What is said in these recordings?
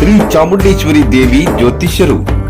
ಶ್ರೀ ಚಾಮುಂಡೇಶ್ವರಿ ದೇವಿ ಜ್ಯೋತಿಷ್ಯರು ಬದುಕಿಗೆ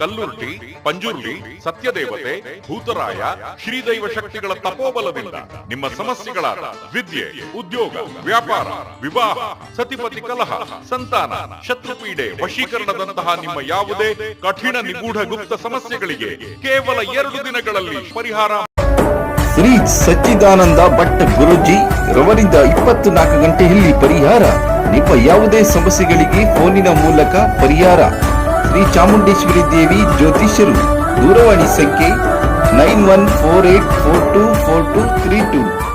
ಕಲ್ಲುರ್ಟಿ ಪಂಜುರ್ಲಿ ಸತ್ಯದೇವತೆ, ಭೂತರಾಯ, ಶ್ರೀದೈವ ಶಕ್ತಿಗಳ ತಪೋಬಲದಿಂದ ನಿಮ್ಮ ಸಮಸ್ಯೆಗಳಾದ ವಿದ್ಯೆ, ಉದ್ಯೋಗ, ವ್ಯಾಪಾರ, ವಿವಾಹ, ಸತಿಪತಿ ಕಲಹ, ಸಂತಾನ, ಶತ್ರುಪೀಡೆ ವಶೀಕರಣದಂತಹ ನಿಮ್ಮ ಯಾವುದೇ ಕಠಿಣ ನಿಗೂಢ ಗುಪ್ತ ಸಮಸ್ಯೆಗಳಿಗೆ ಕೇವಲ ಎರಡು ದಿನಗಳಲ್ಲಿ ಪರಿಹಾರ ಶ್ರೀ ಸಚ್ಚಿದಾನಂದ ಭಟ್ ಗುರುಜಿ ರವರಿಂದ ಇಪ್ಪತ್ತು ನಾಲ್ಕು ಗಂಟೆಯಲ್ಲಿ ಪರಿಹಾರ. ನಿಮ್ಮ ಯಾವುದೇ ಸಮಸ್ಯೆಗಳಿಗೆ ಫೋನಿನ ಮೂಲಕ ಪರಿಹಾರ. ಶ್ರೀ ಚಾಮುಂಡೇಶ್ವರಿ ದೇವಿ ಜ್ಯೋತಿಷ್ಯರು. ದೂರವಾಣಿ ಸಂಖ್ಯೆ nine one four eight four two four two three two.